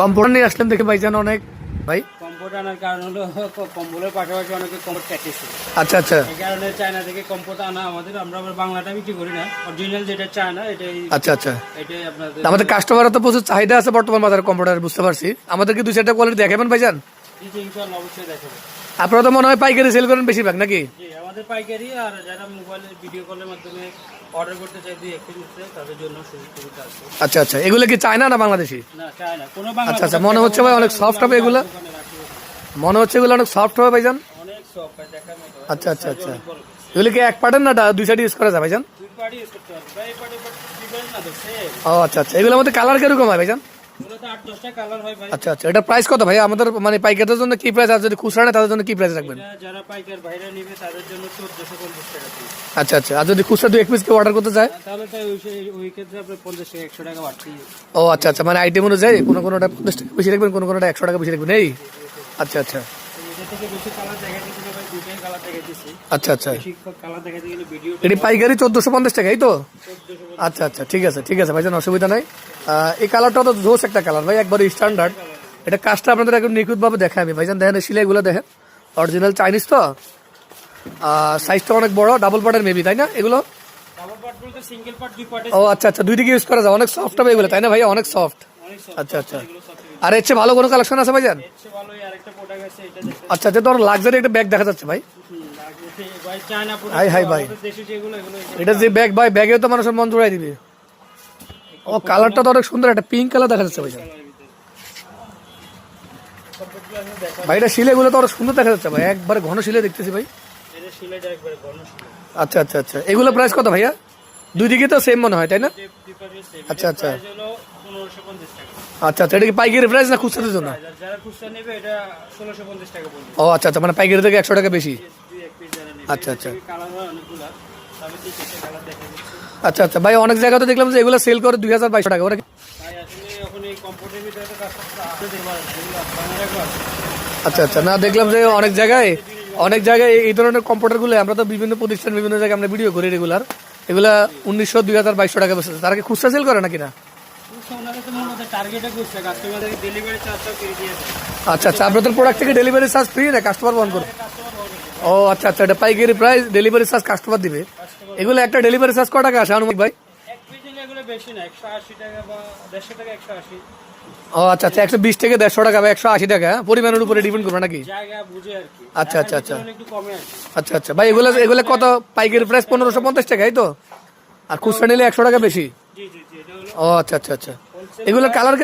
Computer নিয়ে আসলেন দেখে ভাইজান অনেক। ভাই? আনার কারণ হলো কম্বলের পাশাপাশি অনেকে আচ্ছা আচ্ছা। এই কারণে চায়না থেকে আনা আমাদের। আমরা আবার বাংলাটা বিক্রি করি না। অরিজিনাল যেটা চায়না এটাই আচ্ছা আচ্ছা। এটাই আপনাদের আমাদের কাস্টমারের তো প্রচুর চাহিদা আছে বর্তমান বাজারে কম্পিউটার বুঝতে পারছি। আমাদেরকে দুই চারটা কোয়ালিটি দেখাবেন ভাইজান? জি, জি, ইনশাআল্লাহ অবশ্যই দেখাবো। আপনারা তো মনে হয় পাইকারি সেল করেন বেশিরভাগ নাকি? জি আমাদের পাইকারি আর যারা মোবাইলে ভিডিও কলের মাধ্যমে অর্ডার করতে চাই দুই একটি নিচ্ছে তাদের জন্য সুযোগ সুবিধা আছে। আচ্ছা আচ্ছা। এগুলো কি চায়না না বাংলাদেশি? না চায়না। কোনো বাংলা আচ্ছা, আচ্ছা, মনে হচ্ছে ভাই অনেক সফট হবে এগুলো? মনে হচ্ছে এগুলো অনেক সফট হবে ভাইজান? অনেক সফট ভাই দেখার মতো আচ্ছা আচ্ছা আচ্ছা। এগুলো কি এক পার্টের না দুই সাইড ইউজ করা যায় ভাইজান? দুই পার্টি ইউজ করতে পারবে ভাই এই পার্টি ডিফারেন্ট না তো ও আচ্ছা আচ্ছা। এগুলোর মধ্যে কালার কীরকম হয় ভাইজান? আচ্ছা আচ্ছা এটা প্রাইস কত ভাই? আমাদের মানে পাইকারদের জন্য কি প্রাইস আর যদি খুচরা নেয় তাদের জন্য কি প্রাইস রাখবেন? যারা পাইকার বাইরে নিবে তাদের জন্য চোদ্দশো পঞ্চাশ টাকা আচ্ছা আচ্ছা আর যদি খুচরা দু এক পিস কেউ অর্ডার করতে চায়? তাহলে তাই ওই ওই ক্ষেত্রে আপনার পঞ্চাশ টাকা একশো টাকা বাড়তি ও আচ্ছা আচ্ছা মানে আইটেম অনুযায়ী কোনো কোনোটা পঞ্চাশ টাকা বেশি রাখবেন কোনো কোনোটা একশো টাকা বেশি রাখবেন এই? আচ্ছা আচ্ছা। থেকে আচ্ছা আচ্ছা। এটি পাইকারি চোদ্দশো পঞ্চাশ টাকা এই তো? আচ্ছা আচ্ছা ঠিক আছে ঠিক আছে ভাইজান অসুবিধা নাই। এই কালারটা তো জোস একটা কালার। ভাই একবার স্ট্যান্ডার্ড এটা কাজটা আপনাদের একদম নিখুঁতভাবে দেখায় আমি ভাইজান দেখেন সিলাইগুলো দেখেন। অরিজিনাল চাইনিজ তো। সাইজটা অনেক বড় ডাবল পার্টের মেবি তাই না এগুলো? ও আচ্ছা আচ্ছা দুই দিকে ইউজ করা যায়। অনেক সফট হবে এগুলো তাই না ভাইয়া অনেক সফট আচ্ছা আচ্ছা। আর এর চেয়ে ভালো কোনো কালেকশন আছে ভাইজান? আচ্ছা আচ্ছা তো লাক্সারি একটা ব্যাগ দেখা যাচ্ছে ভাই। ভাই হাই, হাই, ভাই। এটা যে ব্যাগ ভাই ব্যাগে তো মানুষের মন জোড়াই দিবে। ও কালারটা তো অনেক সুন্দর একটা পিঙ্ক কালার দেখা যাচ্ছে ভাইজান ভাই এটা শিলেগুলো তো অনেক সুন্দর দেখা যাচ্ছে ভাই একবারে ঘন শিলে দেখতেছি ভাই। আচ্ছা আচ্ছা আচ্ছা। এগুলো প্রাইস কত ভাইয়া? দুই দিকে তো সেম মনে হয় তাই না? আচ্ছা, আচ্ছা। আচ্ছা আচ্ছা এটা কি পাইকারি প্রাইস না খুচরার জন্য? ও আচ্ছা আচ্ছা মানে পাইকারি থেকে একশো টাকা বেশি। আচ্ছা, আচ্ছা। আচ্ছা আচ্ছা। ভাই অনেক জায়গাতে দেখলাম যে এগুলো সেল করে দুই হাজার বাইশশো টাকা। ওরা তো আচ্ছা আচ্ছা। না দেখলাম যে অনেক জায়গায় অনেক জায়গায় এই ধরনের কম্পিউটারগুলো আমরা তো বিভিন্ন প্রতিষ্ঠান বিভিন্ন জায়গায় আমরা ভিডিও করি রেগুলার। এগুলা উনিশশো দুই হাজার বাইশশো টাকা বেচে তারা কি খুচরা সেল করে নাকি না? আচ্ছা আচ্ছা আপনাদের প্রোডাক্ট থেকে ডেলিভারি চার্জ ফ্রি না কাস্টমার বহন হবে ও আচ্ছা আচ্ছা এটা পাইকারি প্রাইস ডেলিভারি চার্জ কাস্টমার দিবে। এগুলো একটা ডেলিভারি চার্জ ক টাকা আসে আনুমানিক ভাই? ও আচ্ছা আচ্ছা একশো বিশ থেকে দেড়শো টাকা বা একশো আশি টাকা হ্যাঁ? পরিমাণের উপরে ডিপেন্ড করবে নাকি? আচ্ছা, আচ্ছা, আচ্ছা। আচ্ছা আচ্ছা ভাই এগুলো এগুলো কত? পাইকারি প্রাইস পনেরোশো পঞ্চাশ টাকা এই তো? আর খুচরা নিলে একশো টাকা বেশি? ও আচ্ছা আচ্ছা আচ্ছা। এগুলো কালার